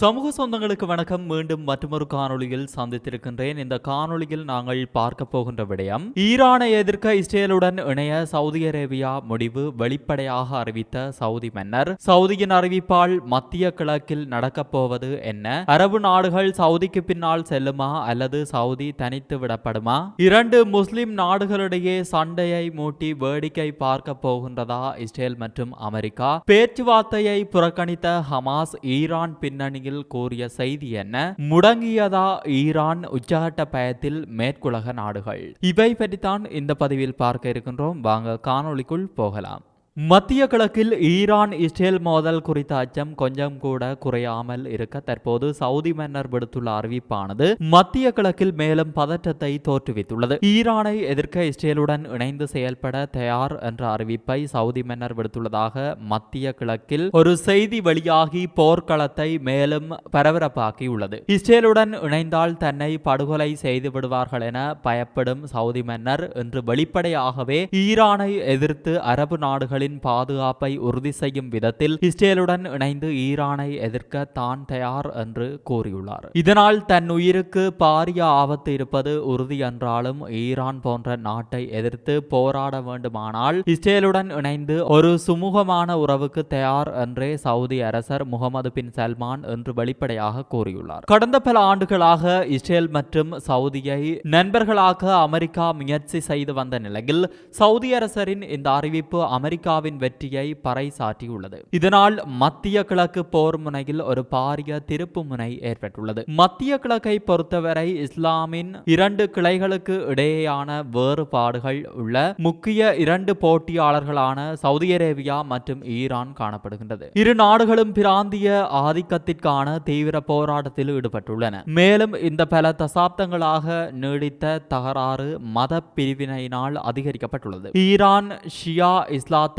சமூக சொந்தங்களுக்கு வணக்கம். மீண்டும் மற்றொரு காணொளியில் சந்தித்திருக்கின்றேன். இந்த காணொளியில் நாங்கள் பார்க்க போகின்ற விடயம் ஈரானை எதிர்க்க இஸ்ரேலுடன் இணைய சவுதி அரேபியா முடிவு வெளிப்படையாக அறிவித்த சவுதி மன்னர். சவுதியின் அறிவிப்பால் மத்திய கிழக்கில் நடக்கப் போவது என்ன? அரபு நாடுகள் சவுதிக்கு பின்னால் செல்லுமா? அல்லது சவுதி தனித்து விடப்படுமா? இரண்டு முஸ்லிம் நாடுகளிடையே சண்டையை மூட்டி வேடிக்கை பார்க்க போகின்றதா இஸ்ரேல் மற்றும் அமெரிக்கா? பேச்சுவார்த்தையை புறக்கணித்த ஹமாஸ் ஈரான் பின்னணியில் கூறிய செய்தி என்ன? முடங்கியதா ஈரான் உச்சகட்ட பயத்தில் மேற்குலக நாடுகள். இவை பற்றித்தான் இந்த பதிவில் பார்க்க இருக்கின்றோம். வாங்க காணொளிக்குள் போகலாம். மத்திய கிழக்கில் ஈரான் இஸ்ரேல் மோதல் குறித்த அச்சம் கொஞ்சம் கூட குறையாமல் இருக்க தற்போது சவுதி மன்னர் விடுத்துள்ள அறிவிப்பானது மத்திய கிழக்கில் மேலும் பதற்றத்தை தோற்றுவித்துள்ளது. ஈரானை எதிர்க்க இஸ்ரேலுடன் இணைந்து செயல்பட தயார் என்ற அறிவிப்பை சவுதி மன்னர் விடுத்துள்ளதாக மத்திய கிழக்கில் ஒரு செய்தி வெளியாகி போர்க்களத்தை மேலும் பரபரப்பாக்கியுள்ளது. இஸ்ரேலுடன் இணைந்தால் தன்னை படுகொலை செய்து விடுவார்கள் என பயப்படும் சவுதி மன்னர் இன்று வெளிப்படையாகவே ஈரானை எதிர்த்து அரபு நாடுகளின் பாதுகாப்பை உறுதி செய்யும் விதத்தில் இஸ்ரேலுடன் இணைந்து ஈரானை எதிர்க்க தான் தயார் என்று கூறியுள்ளார். இதனால் தன் உயிருக்கு பாரிய ஆபத்து இருப்பது உறுதி என்றாலும் ஈரான் போன்ற நாட்டை எதிர்த்து போராட வேண்டுமானால் இஸ்ரேலுடன் இணைந்து ஒரு சுமூகமான உறவுக்கு தயார் என்றே சவுதி அரசர் முகமது பின் சல்மான் என்று வெளிப்படையாக கூறியுள்ளார். கடந்த பல ஆண்டுகளாக இஸ்ரேல் மற்றும் சவுதியை நண்பர்களாக அமெரிக்கா முயற்சி செய்து வந்த நிலையில் சவுதி அரசரின் இந்த அறிவிப்பு அமெரிக்கா இந்தியாவின் வெற்றியை பறைசாற்றியுள்ளது. இதனால் மத்திய கிழக்கு போர் முனையில் ஒரு பாரிய திருப்பு முனை ஏற்பட்டுள்ளது. மத்திய கிழக்கை பொறுத்தவரை இஸ்லாமின் இரண்டு கிளைகளுக்கு இடையேயான வேறுபாடுகள் உள்ள முக்கிய இரண்டு போட்டியாளர்களான சவுதி அரேபியா மற்றும் ஈரான் காணப்படுகின்றது. இரு நாடுகளும் பிராந்திய ஆதிக்கத்திற்கான தீவிர போராட்டத்தில் ஈடுபட்டுள்ளன. மேலும் இந்த பல தசாப்தங்களாக நீடித்த தகராறு மத பிரிவினையினால் அதிகரிக்கப்பட்டுள்ளது. ஈரான் ஷியா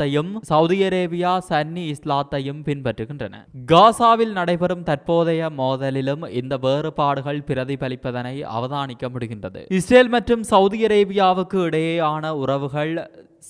இஸ்லாத்தையும் சவுதி அரேபியா சன்னி இஸ்லாத்தையும் பின்பற்றுகின்றன. காசாவில் நடைபெறும் தற்போதைய மோதலிலும் இந்த வேறுபாடுகள் பிரதிபலிப்பதனை அவதானிக்க முடிகின்றது. இஸ்ரேல் மற்றும் சவுதி அரேபியாவுக்கு இடையேயான உறவுகள்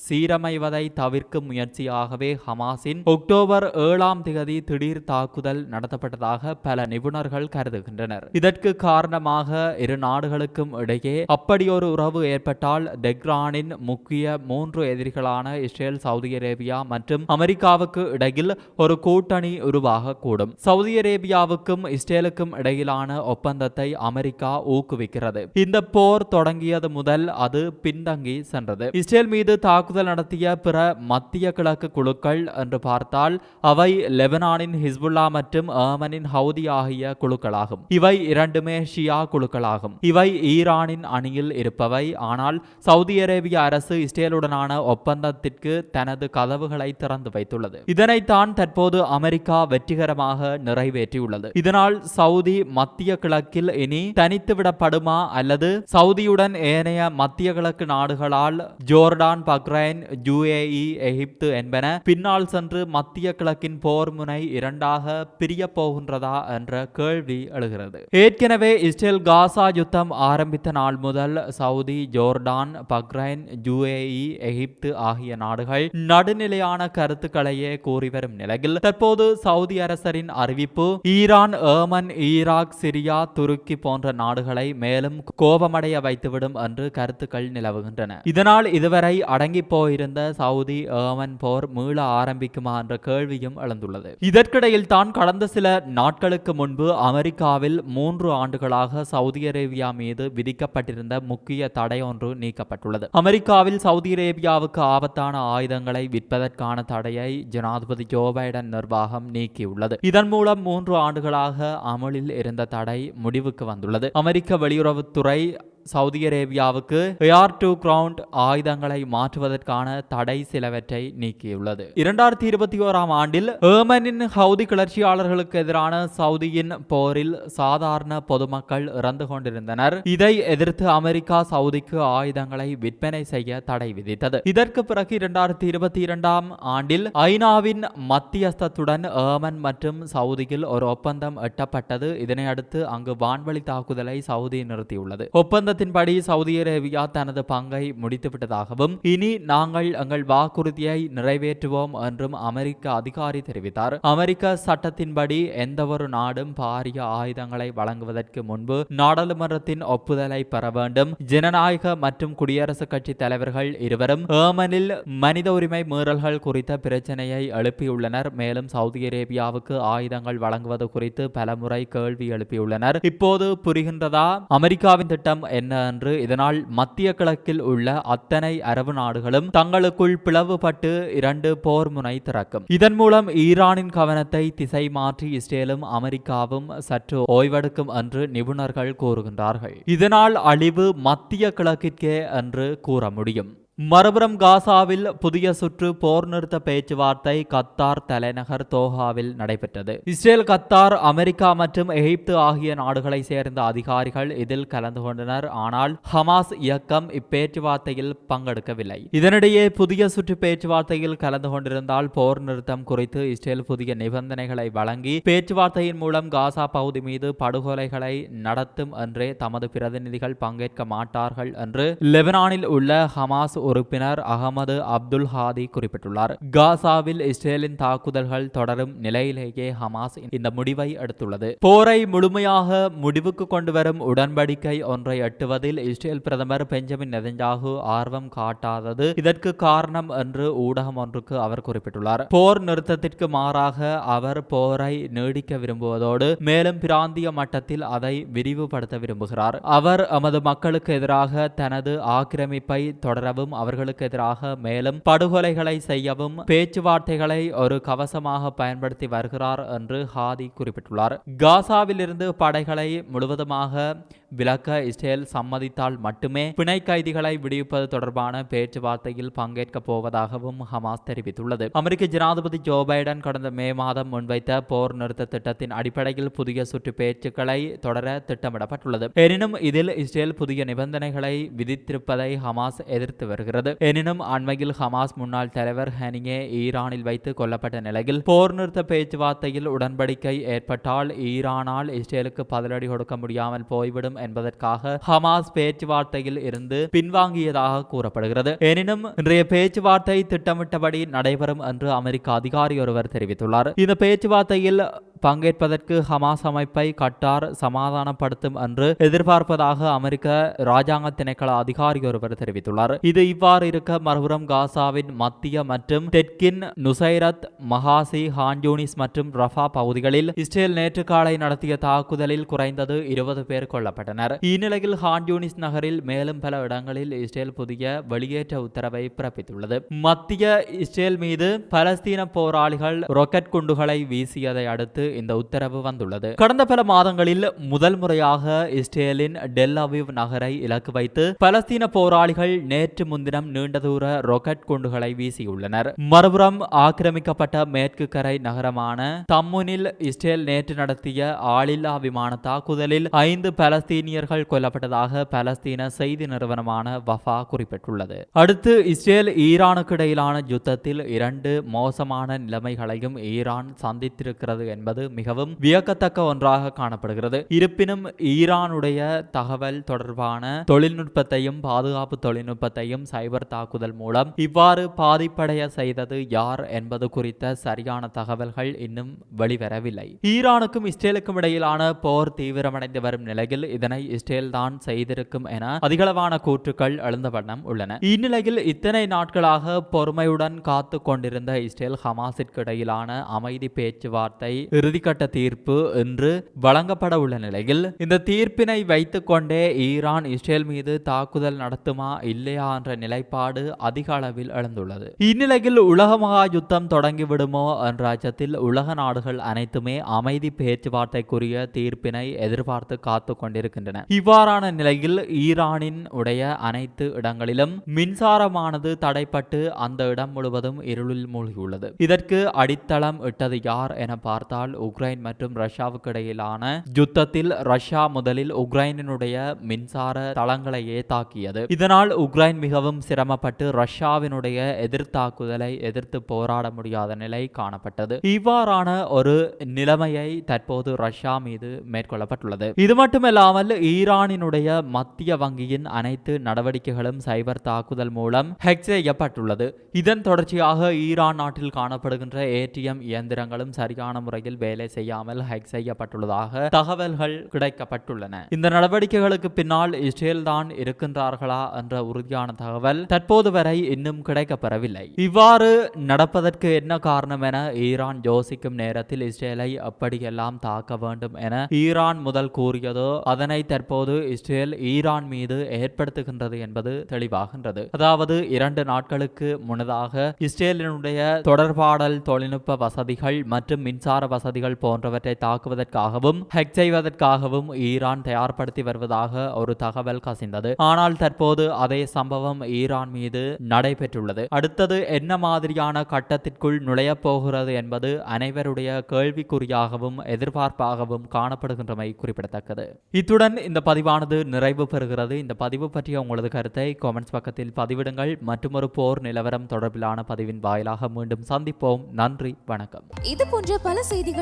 சீரமைவதை தவிர்க்கும் முயற்சியாகவே ஹமாஸின் அக்டோபர் ஏழாம் திகதி திடீர் தாக்குதல் நடத்தப்பட்டதாக பல நிபுணர்கள் கருதுகின்றனர். இதற்கு காரணமாக இரு நாடுகளுக்கும் இடையே அப்படியொரு உறவு ஏற்பட்டால் தெஹ்ரானின் முக்கிய மூன்று எதிரிகளான இஸ்ரேல் சவுதி அரேபியா மற்றும் அமெரிக்காவுக்கு இடையில் ஒரு கூட்டணி உருவாகக்கூடும். சவுதி அரேபியாவுக்கும் இஸ்ரேலுக்கும் இடையிலான ஒப்பந்தத்தை அமெரிக்கா ஊக்குவிக்கிறது. இந்த போர் தொடங்கியது முதல் அது பின்தங்கி சென்றது. இஸ்ரேல் மீது தாக்குதல் நடத்திய பிற மத்திய கிழக்கு குழுக்கள் என்று பார்த்தால் அவை லெபனானின் ஹிஸ்புல்லா மற்றும் ஏமனின் ஹவுதி ஆகிய குழுக்களாகும். இவை இரண்டுமே ஷியா குழுக்களாகும். இவை ஈரானின் அணியில் இருப்பவை. ஆனால் சவுதி அரேபிய அரசு இஸ்ரேலுடனான ஒப்பந்தத்திற்கு தனது கதவுகளை திறந்து வைத்துள்ளது. இதனைத்தான் தற்போது அமெரிக்கா வெற்றிகரமாக நிறைவேற்றியுள்ளது. இதனால் சவுதி மத்திய கிழக்கில் இனி தனித்து விடப்படுமா அல்லது சவுதியுடன் ஏனைய மத்திய கிழக்கு நாடுகளால் ஜோர்டான் பக்ரைன் யுஏஇ எகிப்து என்பன பின்னால் சென்று மத்திய கிழக்கின் போர் முனை இரண்டாக பிரிய போகின்றதா என்ற கேள்வி எழுகிறது. ஏற்கனவே இஸ்ரேல் காசா யுத்தம் ஆரம்பித்த நாள் முதல் Saudi Jordan Bahrain UAE Egypt ஆகிய நாடுகள் நடுநிலையான கருத்துக்களையே கூறி வரும் நிலையில் தற்போது சவுதி அரசரின் அறிவிப்பு ஈரான் ஏமன் ஈராக் சிரியா துருக்கி போன்ற நாடுகளை மேலும் கோபமடைய வைத்துவிடும் என்று கருத்துக்கள் நிலவுகின்றன. இதனால் இதுவரை அடங்கி போயிருந்த சவுதி ஏமன் போர் மீள ஆரம்பிக்குமா என்ற கேள்வியும் எழுந்துள்ளது. இதற்கிடையில் தான் கடந்த சில நாட்களுக்கு முன்பு அமெரிக்காவில் மூன்று ஆண்டுகளாக சவுதி அரேபியா மீது விதிக்கப்பட்டிருந்த முக்கிய தடை ஒன்று நீக்கப்பட்டுள்ளது. அமெரிக்காவில் சவுதி அரேபியாவுக்கு ஆபத்தான ஆயுதங்களை விற்பதற்கான தடையை ஜனாதிபதி ஜோ பைடன் நிர்வாகம் நீக்கியுள்ளது. இதன் மூலம் மூன்று ஆண்டுகளாக அமலில் இருந்த தடை முடிவுக்கு வந்துள்ளது. அமெரிக்க வெளியுறவுத்துறை சவுதி அரேபியாவுக்கு ஏர் டு கிரவுண்ட் ஆயுதங்களை மாற்றுவதற்கான தடை சிலவற்றை நீக்கியுள்ளது. இரண்டாயிரத்தி இருபத்தி ஓராம் ஆண்டில் ஏமனின் ஹவுதி கிளர்ச்சியாளர்களுக்கு எதிரான சவுதியின் போரில் சாதாரண பொதுமக்கள் இறந்து கொண்டிருந்தனர். இதை எதிர்த்து அமெரிக்கா சவுதிக்கு ஆயுதங்களை விற்பனை செய்ய தடை விதித்தது. இதற்கு பிறகு இரண்டாயிரத்தி இருபத்தி இரண்டாம் ஆண்டில் ஐநாவின் மத்தியஸ்தத்துடன் ஏமன் மற்றும் சவுதியில் ஒரு ஒப்பந்தம் எட்டப்பட்டது. இதனை அடுத்து அங்கு வான்வழி தாக்குதலை சவுதி நிறுத்தியுள்ளது. ஒப்பந்த ஒப்பந்தத்தின்படி சவுதி அரேபியா தனது பங்கை முடித்துவிட்டதாகவும் இனி நாங்கள் எங்கள் வாக்குறுதியை நிறைவேற்றுவோம் என்றும் அமெரிக்க அதிகாரி தெரிவித்தார். அமெரிக்க சட்டத்தின்படி எந்தவொரு நாடும் பாரிய ஆயுதங்களை வழங்குவதற்கு முன்பு நாடாளுமன்றத்தின் ஒப்புதலை பெற வேண்டும். ஜனநாயக மற்றும் குடியரசுக் கட்சி தலைவர்கள் இருவரும் ஏமனில் மனித உரிமை மீறல்கள் குறித்த பிரச்சனையை எழுப்பியுள்ளனர். மேலும் சவுதி அரேபியாவுக்கு ஆயுதங்கள் வழங்குவது குறித்து பலமுறை கேள்வி எழுப்பியுள்ளனர். இப்போது புரிகின்றதா? அமெரிக்காவின் திட்டம் என்ன என்று இதனால் மத்திய கிழக்கில் உள்ள அத்தனை அரபு நாடுகளும் தங்களுக்குள் பிளவுபட்டு இரண்டு போர் முனை திறக்கும். இதன் மூலம் ஈரானின் கவனத்தை திசை மாற்றி இஸ்ரேலும் அமெரிக்காவும் சற்று ஓய்வெடுக்கும் என்று நிபுணர்கள் கூறுகின்றார்கள். இதனால் அழிவு மத்திய கிழக்கிற்கே என்று கூற முடியும். மறுபுறம் காசாவில் புதிய சுற்று போர் நிறுத்த பேச்சுவார்த்தை கத்தார் தலைநகர் தோஹாவில் நடைபெற்றது. இஸ்ரேல் கத்தார் அமெரிக்கா மற்றும் எகிப்து ஆகிய நாடுகளை சேர்ந்த அதிகாரிகள் இதில் கலந்து கொண்டனர். ஆனால் ஹமாஸ் இயக்கம் இப்பேச்சுவார்த்தையில் பங்கெடுக்கவில்லை. இதனிடையே புதிய சுற்று பேச்சுவார்த்தையில் கலந்து கொண்டிருந்தால் போர் நிறுத்தம் குறித்து இஸ்ரேல் புதிய நிபந்தனைகளை வழங்கி பேச்சுவார்த்தையின் மூலம் காசா பகுதி மீது படுகொலைகளை நடத்தும் என்றே தமது பிரதிநிதிகள் பங்கேற்க மாட்டார்கள் என்று லெபனானில் உள்ள ஹமாஸ் உறுப்பினர் அகமது அப்துல் ஹாதி குறிப்பிட்டுள்ளார். காசாவில் இஸ்ரேலின் தாக்குதல்கள் தொடரும் நிலையிலேயே ஹமாஸ் இந்த முடிவை எடுத்துள்ளது. போரை முழுமையாக முடிவுக்கு கொண்டு வரும் உடன்படிக்கை ஒன்றை எட்டுவதில் இஸ்ரேல் பிரதமர் பெஞ்சமின் நெதஞ்சாகு ஆர்வம் காட்டாதது இதற்கு காரணம் என்று ஊடகம் ஒன்றுக்கு அவர் குறிப்பிட்டுள்ளார். போர் நிறுத்தத்திற்கு மாறாக அவர் போரை நீடிக்க விரும்புவதோடு மேலும் பிராந்திய மட்டத்தில் அதை விரிவுபடுத்த விரும்புகிறார். அவர் எமது மக்களுக்கு எதிராக தனது ஆக்கிரமிப்பை தொடரவும் அவர்களுக்கு எதிராக மேலும் படுகொலைகளை செய்யவும் பேச்சுவார்த்தைகளை ஒரு கவசமாக பயன்படுத்தி வருகிறார் என்று ஹாதி குறிப்பிட்டுள்ளார். காசாவில் இருந்து படைகளை முழுவதுமாக விலக்க இஸ்ரேல் சம்மதித்தால் மட்டுமே பிணை கைதிகளை விடுவிப்பது தொடர்பான பேச்சுவார்த்தையில் பங்கேற்க போவதாகவும் ஹமாஸ் தெரிவித்துள்ளது. அமெரிக்க ஜனாதிபதி ஜோ பைடன் கடந்த மே மாதம் முன்வைத்த போர் நிறுத்த திட்டத்தின் அடிப்படையில் புதிய சுற்று பேச்சுக்களை தொடர திட்டமிடப்பட்டுள்ளது. எனினும் இதில் இஸ்ரேல் புதிய நிபந்தனைகளை விதித்திருப்பதை ஹமாஸ் எதிர்த்து வருகிறது. எனினும் அண்மையில் ஹமாஸ் முன்னாள் தலைவர் ஹனியே ஈரானில் வைத்து கொல்லப்பட்ட நிலையில் போர் நிறுத்த பேச்சுவார்த்தையில் உடன்படிக்கை ஏற்பட்டால் ஈரானால் இஸ்ரேலுக்கு பதிலடி கொடுக்க முடியாமல் போய்விடும் என்பதற்காக ஹமாஸ் பேச்சுவார்த்தையில் இருந்து பின்வாங்கியதாக கூறப்படுகிறது. எனினும் இன்றைய பேச்சுவார்த்தை திட்டமிட்டபடி நடைபெறும் என்று அமெரிக்க அதிகாரி ஒருவர் தெரிவித்துள்ளார். இந்த பேச்சுவார்த்தையில் பங்கேற்பதற்கு ஹமாஸ் அமைப்பை கட்டார் சமாதானப்படுத்தும் என்று எதிர்பார்ப்பதாக அமெரிக்க ராஜாங்க திணைக்கள அதிகாரி ஒருவர் தெரிவித்துள்ளார். இது இவ்வாறு இருக்க மறுபுறம் காசாவின் மத்திய மற்றும் தெற்கின் நுசைரத் மகாசி ஹான்யூனிஸ் மற்றும் ரஃபா பகுதிகளில் இஸ்ரேல் நேற்று காலை நடத்திய தாக்குதலில் குறைந்தது இருபது பேர் கொல்லப்பட்டனர். இந்நிலையில் ஹான்யூனிஸ் நகரில் மேலும் பல இடங்களில் இஸ்ரேல் புதிய வெளியேற்ற உத்தரவை பிறப்பித்துள்ளது. மத்திய இஸ்ரேல் மீது பலஸ்தீன போராளிகள் ராக்கெட் குண்டுகளை வீசியதை அடுத்து இந்த உத்தரவு வந்துள்ளது. கடந்த பல மாதங்களில் முதல் முறையாக இஸ்ரேலின் டெல்லாவிவ் நகரை இலக்கு வைத்து பலஸ்தீன போராளிகள் நேற்று முன்தினம் நீண்ட தூர ராக்கெட் குண்டுகளை வீசியுள்ளனர். மறுபுறம் ஆக்கிரமிக்கப்பட்ட மேற்கு கரை நகரமான தம்முனில் இஸ்ரேல் நேற்று நடத்திய ஆளில்லா விமான தாக்குதலில் ஐந்து பலஸ்தீனியர்கள் கொல்லப்பட்டதாக பலஸ்தீன செய்தி நிறுவனமான வஃபா குறிப்பிட்டுள்ளது. அடுத்து இஸ்ரேல் ஈரானுக்கு இடையிலான யுத்தத்தில் இரண்டு மோசமான நிலைமைகளையும் ஈரான் சந்தித்திருக்கிறது என்பது மிகவும் வியக்கத்தக்க ஒன்றாக காணப்படுகிறது. இருப்பினும் ஈரானுடைய தகவல் தொடர்பான தொழில்நுட்பத்தையும் பாதுகாப்பு தொழில்நுட்பத்தையும் சைபர் தாக்குதல் மூலம் இவ்வாறு பாதிப்படைய செய்தது யார் என்பது குறித்த சரியான தகவல்கள் இன்னும் வெளிவரவில்லை. ஈரானுக்கும் இஸ்ரேலுக்கும் இடையிலான போர் தீவிரமடைந்து வரும் நிலையில் இதனை இஸ்ரேல் தான் செய்திருக்கும் என அதிகளவான கூற்றுக்கள் எழுந்த வண்ணம் உள்ளன. இந்நிலையில் இத்தனை நாட்களாக பொறுமையுடன் காத்து கொண்டிருந்த இஸ்ரேல் ஹமாஸிற்கு இடையிலான அமைதி பேச்சுவார்த்தை இறுதிக்கட்ட தீர்ப்பு என்று வழங்கப்பட உள்ள நிலையில் இந்த தீர்ப்பினை வைத்துக்கொண்டே ஈரான் இஸ்ரேல் மீது தாக்குதல் நடத்துமா இல்லையா என்ற நிலைப்பாடு அதிக அளவில் எழுந்துள்ளது. இந்நிலையில் உலக மகா யுத்தம் தொடங்கிவிடுமோ என்ற அச்சத்தில் உலக நாடுகள் அனைத்துமே அமைதி பேச்சுவார்த்தைக்குரிய தீர்ப்பினை எதிர்பார்த்து காத்து கொண்டிருக்கின்றன. இவ்வாறான நிலையில் ஈரானின் உடைய அனைத்து இடங்களிலும் மின்சாரமானது தடைப்பட்டு அந்த இடம் முழுவதும் இருளில் மூழ்கியுள்ளது. இதற்கு அடித்தளம் இட்டது யார் என பார்த்தால் மட்டுமல்லாமல் உக்ரைன் மற்றும் ரஷ்யாவுக்கு இடையிலான யுத்தத்தில் ரஷ்யா முதலில் உக்ரைனினுடைய மின்சார தளங்களையே தாக்கியது இதனால் உக்ரைன் மிகவும் சிரமப்பட்டு ரஷ்யாவினுடைய எதிர்த்தாக்குதலை எதிர்த்து போராட முடியாத நிலை காணப்பட்டது. இவ்வாறான ஒரு நிலைமையை தற்போது ரஷ்யா மீது மேற்கொள்ளப்பட்டுள்ளது. இது மட்டுமல்லாமல் ஈரானினுடைய மத்திய வங்கியின் அனைத்து நடவடிக்கைகளும் சைபர் தாக்குதல் மூலம் ஹெக் செய்யப்பட்டுள்ளது. இதன் தொடர்ச்சியாக ஈரான் நாட்டில் காணப்படுகின்ற ஏடிஎம் இயந்திரங்களும் சரியான முறையில் வேலை செய்யாமல் ஹேக் செய்யப்பட்டுள்ளதாக தகவல்கள் கிடைக்கப்பட்டுள்ளன. இந்த நடவடிக்கைகளுக்கு பின்னால் இஸ்ரேல் தான் இருக்கின்றார்களா என்ற உறுதியான தகவல் தற்போது வரை இன்னும் கிடைக்கப்பெறவில்லை. இவ்வாறு நடப்பதற்கு என்ன காரணம் என ஈரான் யோசிக்கும் நேரத்தில் இஸ்ரேலை அப்படியெல்லாம் தாக்க வேண்டும் என ஈரான் முதல் கூறியதோ அதனை தற்போது இஸ்ரேல் ஈரான் மீது ஏற்படுத்துகின்றது என்பது தெளிவாகின்றது. அதாவது இரண்டு நாட்களுக்கு முன்னதாக இஸ்ரேலினுடைய தொடர்பாடல் தொழில்நுட்ப வசதிகள் மற்றும் மின்சார வசதி பகுதிகள் போன்றவற்றை தாக்குவதற்காகவும் ஹெக் செய்வதற்காகவும் ஈரான் தயார்படுத்தி வருவதாக ஒரு தகவல் கசிந்தது. ஆனால் தற்போது அதே சம்பவம் ஈரான் மீது நடைபெற்றுள்ளது. அடுத்தது என்ன மாதிரியான கட்டத்திற்குள் நுழையப் போகிறது என்பது அனைவருடைய கேள்விக்குறியாகவும் எதிர்பார்ப்பாகவும் காணப்படுகின்றமை குறிப்பிடத்தக்கது. இத்துடன் இந்த பதிவானது நிறைவு பெறுகிறது. இந்த பதிவு பற்றிய உங்களது கருத்தை காமெண்ட்ஸ் பக்கத்தில் பதிவிடுங்கள். மற்றும் ஒரு போர் நிலவரம் தொடர்பிலான பதிவின் வாயிலாக மீண்டும் சந்திப்போம். நன்றி வணக்கம். இது போன்ற பல செய்திகள்